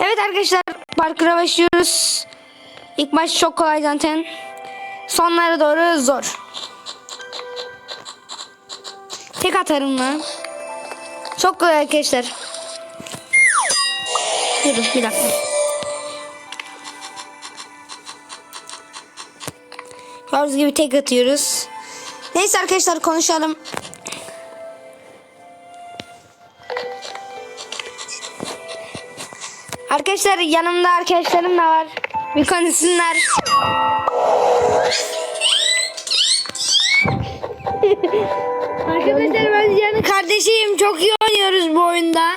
Evet arkadaşlar parkura başlıyoruz. İlk maç çok kolay zaten. Sonlara doğru zor. Tek atarım lan. Çok kolay arkadaşlar. Durun bir dakika. Gördüğünüz gibi tek atıyoruz. Neyse arkadaşlar konuşalım. Arkadaşlar yanımda arkadaşlarım da var. Bir konuşsunlar. arkadaşlar ben Cihan'ın kardeşiyim. Çok iyi oynuyoruz bu oyunda.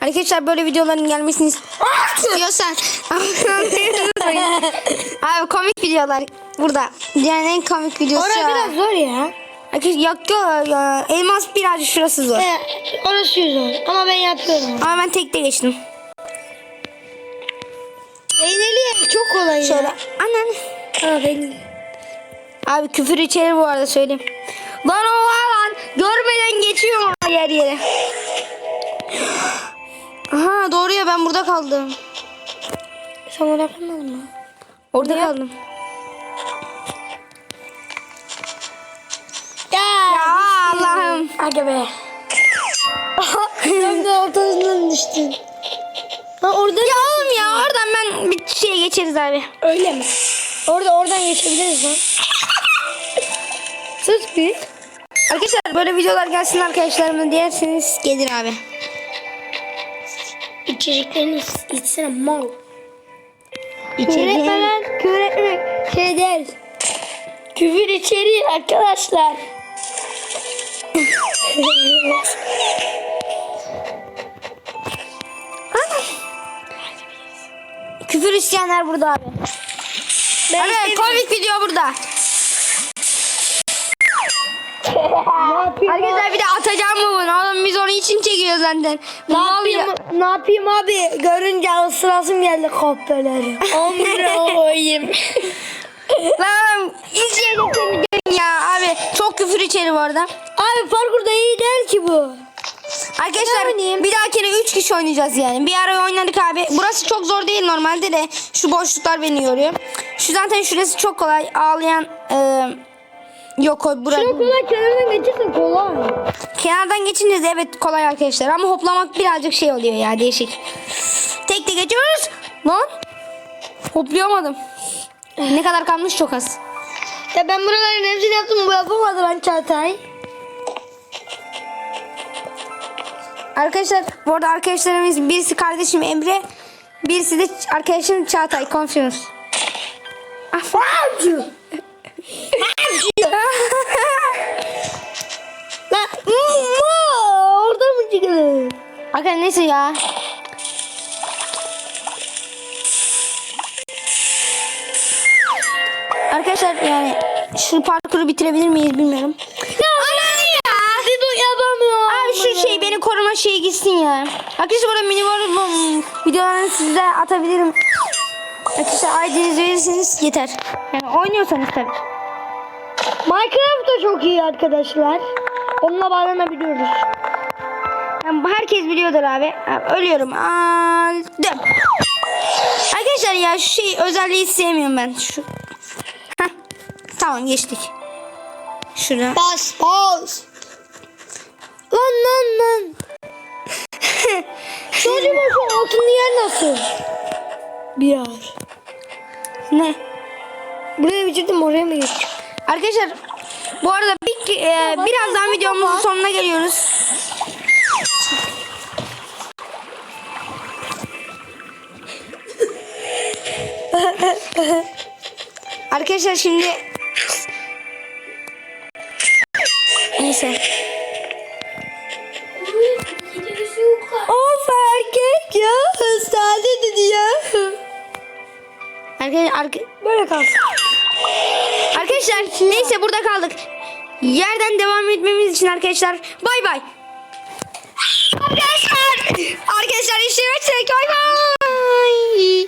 Arkadaşlar böyle videoların gelmesini istiyorsan Abi komik videolar burada. Dünyanın en komik videosu. Orası biraz zor ya. Arkadaşlar yok ya. Elmas birazcık şurası zor. He, orası zor ama ben yapıyorum. Ama ben tekte geçtim. Ya çok kolay ya. Şöyle. Anan. Ha ben. Abi küfür içeri bu arada söyleyeyim. Lan oha lan. Görmeden geçiyorum yer yere. Aha doğru ya ben burada kaldım. Sen orada kalmadın mı? Orada kaldım. Allah'ım. Aga be. Sen de ortasından düştün. Ha orada Ya oğlum ya oradan ben bir şeye geçeriz abi. öyle mi? Orada oradan geçebiliriz lan. Sus bir. Arkadaşlar böyle videolar gelsin arkadaşlarıma diyerseniz gelir abi. İçeceklerini içsene mal. İçeri. Öğretmen küfür etmek şey değil. Küfür içeriği arkadaşlar. Küfür isteyenler burada abi. Ben Evet komik video burada. Arkadaşlar bir de atacağım mı bunu? Oğlum biz onun için çekiyoruz zaten. Ne yapayım, ne yapayım abi? Görünce ısırasım geldi kopyaları. Amına koyayım. Lan izleyelim videoyu ya abi. Çok küfür içeri bu arada. Abi parkurda iyi değil ki bu. Arkadaşlar bir dahakine 3 kişi oynayacağız yani. Bir ara oynadık abi. Burası çok zor değil normalde de. Şu boşluklar beni yoruyor. Şu zaten şurası çok kolay. Ağlayan e, yok o burası. Çok kolay kenardan geçirsin kolay. Kenardan geçince de evet kolay arkadaşlar. Ama hoplamak birazcık şey oluyor ya değişik. Tek tek geçiyoruz. Lan. Hoplayamadım. Ne kadar kalmış çok az. Ya ben buraların hepsini yaptım bu yapamadı lan Çağatay. Arkadaşlar bu arada arkadaşlarımız birisi kardeşim Emre. Birisi de arkadaşım Çağatay. Komşumuz. Ma orada mı çıkıyor? Arkadaşlar neyse ya. Arkadaşlar yani şu parkuru bitirebilir miyiz bilmiyorum. Ya Ananı ya. Bir bu yapamıyorum. Abi şu şey şeyi gitsin ya. Arkadaşlar burada mini var videolarını size atabilirim. Arkadaşlar ID'nizi verirseniz yeter. Yani oynuyorsanız tabii. Minecraft da çok iyi arkadaşlar. Onunla bağlanabiliyoruz. Yani herkes biliyordur abi. Ölüyorum. Aldım. Arkadaşlar ya şu şey özelliği sevmiyorum ben. Şu. Heh. Tamam geçtik. Şurada. Bas bas. Lan lan lan. Şu acaba şu altın yer nasıl? Bir yer. Ne? Buraya bitirdim oraya mı geçeceğim? Arkadaşlar bu arada bir, e, birazdan videomuzun sonuna geliyoruz. Arkadaşlar şimdi Neyse. Sade dedi ya. Arkadaşlar, arka- Böyle kalsın. arkadaşlar neyse burada kaldık. Yerden devam etmemiz için arkadaşlar bay bay. Arkadaşlar arkadaşlar işte bay bay.